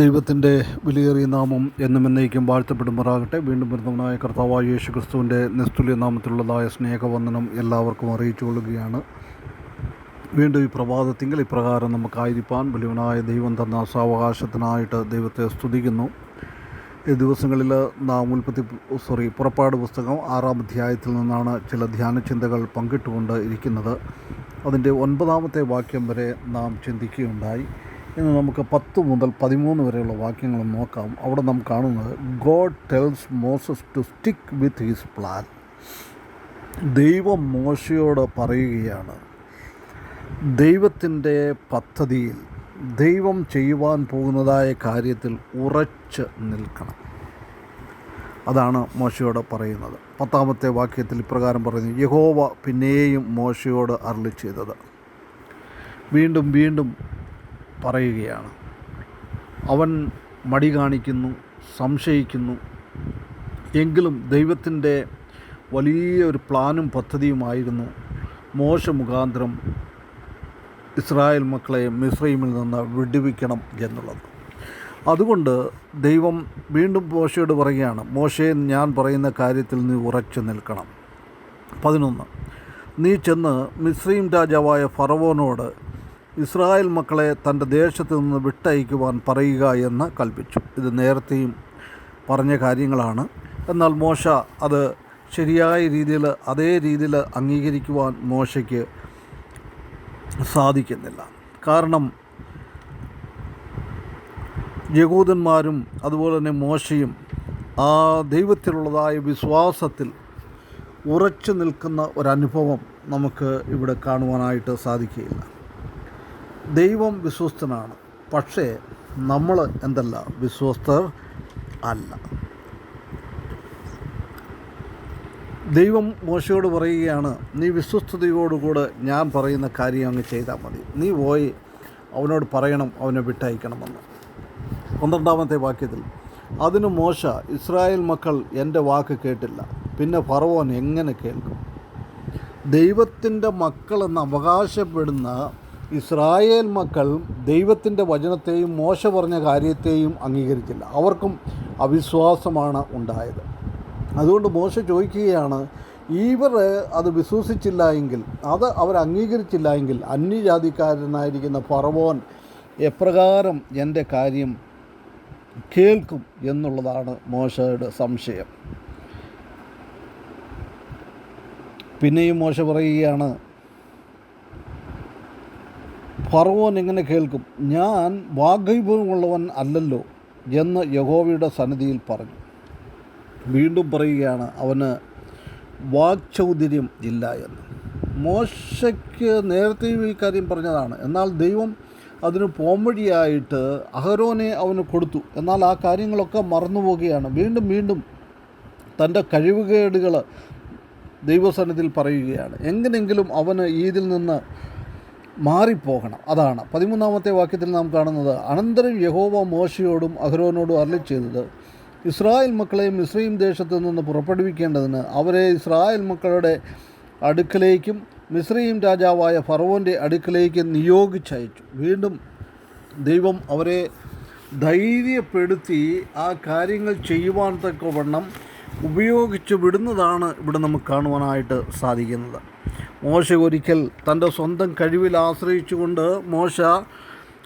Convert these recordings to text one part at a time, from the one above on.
ദൈവത്തിന്റെ വിലയേറിയ നാമം എന്നും എന്നേക്കും വാഴ്ത്തപ്പെടുമാറാകട്ടെ. വീണ്ടും വരുന്നവനായ കർത്താവായ യേശു ക്രിസ്തുവിന്റെ നിസ്തുല്യ നാമത്തിലുള്ളതായ സ്നേഹവന്ദനം എല്ലാവർക്കും അറിയിച്ചു കൊള്ളുകയാണ്. വീണ്ടും ഈ പ്രഭാതത്തിങ്കിൽ ഇപ്രകാരം നമുക്കായിരിക്കാൻ വലിയവനായ ദൈവം തന്ന സാവകാശത്തിനായിട്ട് ദൈവത്തെ സ്തുതിക്കുന്നു. ഈ ദിവസങ്ങളിൽ നാം ഉൽപ്പത്തി സോറി പുറപ്പാട് പുസ്തകം ആറാം അധ്യായത്തിൽ നിന്നാണ് ചില ധ്യാന ചിന്തകൾ പങ്കിട്ടുകൊണ്ട് ഇരിക്കുന്നത്. അതിന്റെ ഒൻപതാമത്തെ വാക്യം വരെ നാം ചിന്തിക്കുകയുണ്ടായി. ഇന്ന് നമുക്ക് പത്ത് മുതൽ പതിമൂന്ന് വരെയുള്ള വാക്യങ്ങൾ നോക്കാം. അവിടെ നാം കാണുന്നത് God tells Moses to stick with his plan ദൈവം മോശയോട് പറയുകയാണ് ദൈവത്തിന്റെ പദ്ധതിയിൽ ദൈവം ചെയ്യുവാൻ പോകുന്നതായ കാര്യത്തിൽ ഉറച്ച് നിൽക്കണം. അതാണ് മോശയോട് പറയുന്നത്. പത്താമത്തെ വാക്യത്തിൽ ഇപ്രകാരം പറയുന്നു യഹോവ പിന്നെയും മോശയോട് അരളി ചെയ്തത് വീണ്ടും വീണ്ടും പറയുകയാണ്. അവൻ മടി കാണിക്കുന്നു സംശയിക്കുന്നു. എങ്കിലും ദൈവത്തിന്റെ വലിയൊരു പ്ലാനും പദ്ധതിയുമായിരുന്നു മോശ മുഖാന്തരം ഇസ്രായേൽ മക്കളെ മിസ്രൈമിൽ നിന്ന് വിടുവിക്കണം എന്നുള്ളത്. അതുകൊണ്ട് ദൈവം വീണ്ടും മോശയോട് പറയുകയാണ് മോശയെ ഞാൻ പറയുന്ന കാര്യത്തിൽ നീ ഉറച്ചു നിൽക്കണം. പതിനൊന്ന് നീ ചെന്ന് മിസ്രൈം രാജാവായ ഫറവോനോട് ഇസ്രായേൽ മക്കളെ തന്റെ ദേശത്ത് നിന്ന് വിട്ടയക്കുവാൻ പറയുക എന്ന് കൽപ്പിച്ചു. ഇത് നേരത്തെയും പറഞ്ഞ കാര്യങ്ങളാണ്. എന്നാൽ മോശ അത് ശരിയായ രീതിയിൽ അതേ രീതിയിൽ അംഗീകരിക്കുവാൻ മോശയ്ക്ക് സാധിക്കുന്നില്ല. കാരണം യകൂദന്മാരും അതുപോലെ തന്നെ മോശയും ആ ദൈവത്തിലുള്ളതായ വിശ്വാസത്തിൽ ഉറച്ചു നിൽക്കുന്ന ഒരനുഭവം നമുക്ക് ഇവിടെ കാണുവാനായിട്ട് സാധിക്കുകയില്ല. ദൈവം വിശ്വസ്തനാണ്. പക്ഷേ നമ്മൾ എന്തല്ല? വിശ്വസ്തർ അല്ല. ദൈവം മോശയോട് പറയുകയാണ് നീ വിശ്വസ്തയോടുകൂടെ ഞാൻ പറയുന്ന കാര്യം അങ്ങ് ചെയ്താൽ മതി. നീ പോയി അവനോട് പറയണം അവനെ വിട്ടയക്കണമെന്ന്. പന്ത്രണ്ടാമത്തെ വാക്യത്തിൽ അതിന് മോശ ഇസ്രായേൽ മക്കൾ എന്റെ വാക്ക് കേട്ടില്ല. പിന്നെ ഫറവോൻ എങ്ങനെ കേൾക്കും? ദൈവത്തിന്റെ മക്കളെന്ന് അവകാശപ്പെടുന്ന ഇസ്രായേൽ മക്കൾ ദൈവത്തിന്റെ വചനത്തെയും മോശ പറഞ്ഞ കാര്യത്തെയും അംഗീകരിച്ചില്ല അവർക്കും അവിശ്വാസമാണ് ഉണ്ടായത്. അതുകൊണ്ട് മോശ ചോദിക്കുകയാണ് ഇവർ അത് വിശ്വസിച്ചില്ല എങ്കിൽ അത് അവർ അംഗീകരിച്ചില്ല എങ്കിൽ അന്യജാതിക്കാരനായിരിക്കുന്ന ഫറവോൻ എപ്രകാരം എന്റെ കാര്യം കേൾക്കും എന്നുള്ളതാണ് മോശയുടെ സംശയം. പിന്നെയും മോശ പറയുകയാണ് ഫറവോൻ എങ്ങനെ കേൾക്കും ഞാൻ വാഗ്വൈഭവമുള്ളവൻ അല്ലല്ലോ എന്ന് യഹോവയുടെ സന്നിധിയിൽ പറഞ്ഞു. വീണ്ടും പറയുകയാണ് അവന് വാക്ചൗധര്യം ഇല്ല എന്ന്. മോശയ്ക്ക് നേരത്തെയും ഈ കാര്യം പറഞ്ഞതാണ് എന്നാൽ ദൈവം അതിന് പോംവഴിയായിട്ട് അഹരോനെ അവന് കൊടുത്തു. എന്നാൽ ആ കാര്യങ്ങളൊക്കെ മറന്നുപോവുകയാണ്. വീണ്ടും വീണ്ടും തന്റെ കഴിവുകേടുകൾ ദൈവസന്നിധിയിൽ പറയുകയാണ് എങ്ങനെയെങ്കിലും അവന് ഇതിൽ നിന്ന് മാറിപ്പോകണം. അതാണ്. പതിമൂന്നാമത്തെ വാക്യത്തിൽ നാം കാണുന്നത് അനന്തരം യഹോവ മോശയോടും അഹ്റോനോടും അരളി ചെയ്തത് ഇസ്രായേൽ മക്കളെ മിസ്രൈം ദേശത്തു നിന്ന് പുറപ്പെടുവിക്കേണ്ടതിന് അവരെ ഇസ്രായേൽ മക്കളുടെ അടുക്കലേക്കും മിസ്രൈം രാജാവായ ഫറവോന്റെ അടുക്കലേക്കും നിയോഗിച്ചയച്ചു. വീണ്ടും ദൈവം അവരെ ധൈര്യപ്പെടുത്തി ആ കാര്യങ്ങൾ ചെയ്യുവാൻ തക്കവണ്ണം ഉപയോഗിച്ച് വിടുന്നതാണ് ഇവിടെ നമുക്ക് കാണുവാനായിട്ട് സാധിക്കുന്നത്. മോശ ഒരിക്കൽ തന്റെ സ്വന്തം കഴിവിൽ ആശ്രയിച്ചുകൊണ്ട് മോശ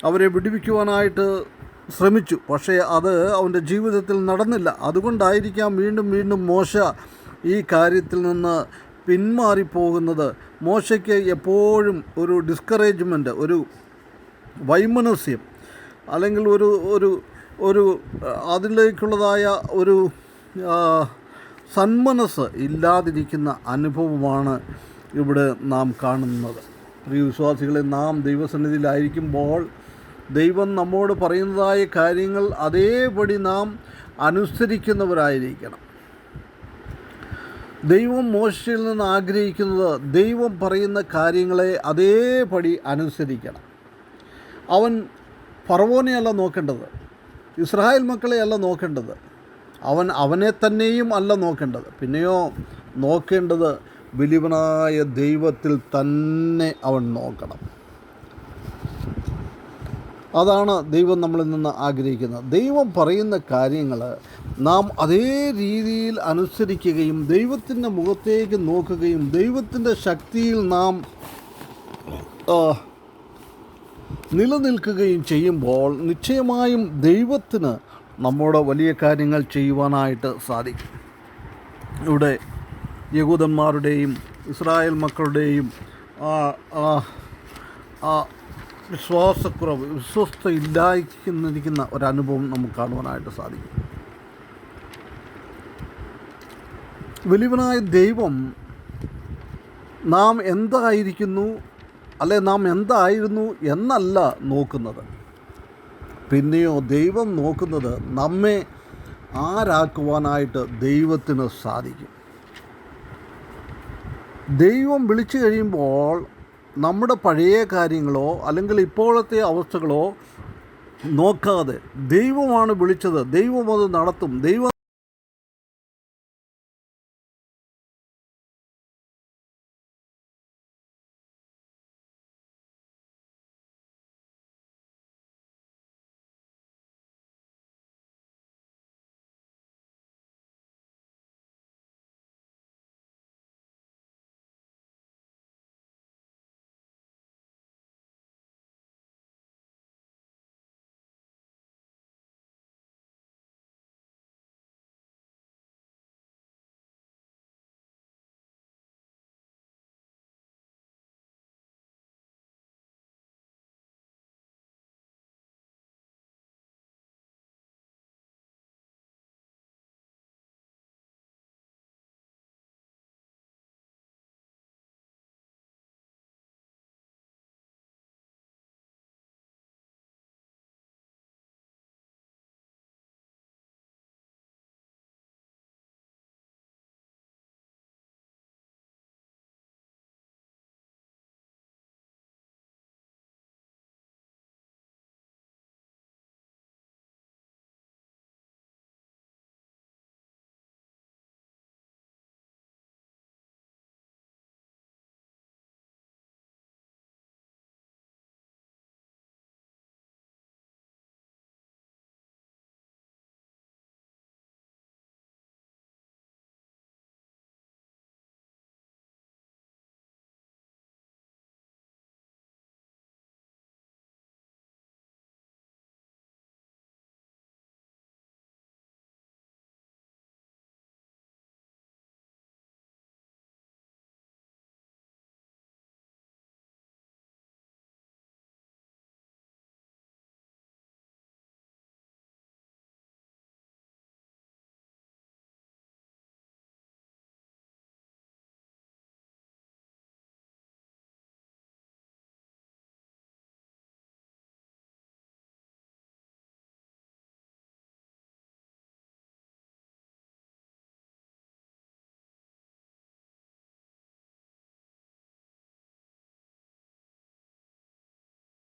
അവരെ വിടുവിക്കുവാനായിട്ട് ശ്രമിച്ചു. പക്ഷേ അത് അവന്റെ ജീവിതത്തിൽ നടന്നില്ല. അതുകൊണ്ടായിരിക്കാം വീണ്ടും വീണ്ടും മോശ ഈ കാര്യത്തിൽ നിന്ന് പിന്മാറിപ്പോകുന്നത്. മോശയ്ക്ക് എപ്പോഴും ഒരു ഡിസ്കറേജ്മെന്റ് ഒരു വൈമനസ്യം അല്ലെങ്കിൽ ഒരു ഒരു ഒരു അതിലേക്കുള്ളതായ ഒരു സന്മനസ് ഇല്ലാതിരിക്കുന്ന അനുഭവമാണ് ഇവിടെ നാം കാണുന്നത്. പ്രിയ വിശ്വാസികളെ നാം ദൈവസന്നിധിയിലായിരിക്കുമ്പോൾ ദൈവം നമ്മോട് പറയുന്നതായ കാര്യങ്ങൾ അതേപടി നാം അനുസരിക്കുന്നവരായിരിക്കണം. ദൈവം മോശയിൽ നിന്ന് ആഗ്രഹിക്കുന്നത് ദൈവം പറയുന്ന കാര്യങ്ങളെ അതേപടി അനുസരിക്കണം. അവൻ ഫറവോനെയല്ല നോക്കേണ്ടത്. ഇസ്രായേൽ മക്കളെയല്ല നോക്കേണ്ടത്. അവൻ അവനെ തന്നെയും അല്ല നോക്കേണ്ടത്. പിന്നെയോ നോക്കേണ്ടത് വലിയവനായ ദൈവത്തിൽ തന്നെ അവൻ നോക്കണം. അതാണ് ദൈവം നമ്മളിൽ നിന്ന് ആഗ്രഹിക്കുന്നത്. ദൈവം പറയുന്ന കാര്യങ്ങൾ നാം അതേ രീതിയിൽ അനുസരിക്കുകയും ദൈവത്തിന്റെ മുഖത്തേക്ക് നോക്കുകയും ദൈവത്തിന്റെ ശക്തിയിൽ നാം നിലനിൽക്കുകയും ചെയ്യുമ്പോൾ നിശ്ചയമായും ദൈവത്തിന് നമ്മുടെ വലിയ കാര്യങ്ങൾ ചെയ്യുവാനായിട്ട് സാധിക്കും. ഇവിടെ യഹൂദന്മാരുടെയും ഇസ്രായേൽ മക്കളുടെയും വിശ്വാസക്കുറവ് വിശ്വസ്ത ഇല്ലായിരിക്കുന്ന ഒരനുഭവം നമുക്ക് കാണുവാനായിട്ട് സാധിക്കും. വലിയവനായ ദൈവം നാം എന്തായിരിക്കുന്നു അല്ലെ നാം എന്തായിരുന്നു എന്നല്ല നോക്കുന്നത്. പിന്നെയോ ദൈവം നോക്കുന്നത് നമ്മെ ആരാക്കുവാനായിട്ട് ദൈവത്തിന് സാധിക്കും. ദൈവം വിളിച്ചു കഴിയുമ്പോൾ നമ്മുടെ പഴയ കാര്യങ്ങളോ അല്ലെങ്കിൽ ഇപ്പോഴത്തെ അവസ്ഥകളോ നോക്കാതെ ദൈവമാണ് വിളിച്ചത്. ദൈവം അത് നടത്തും. ദൈവം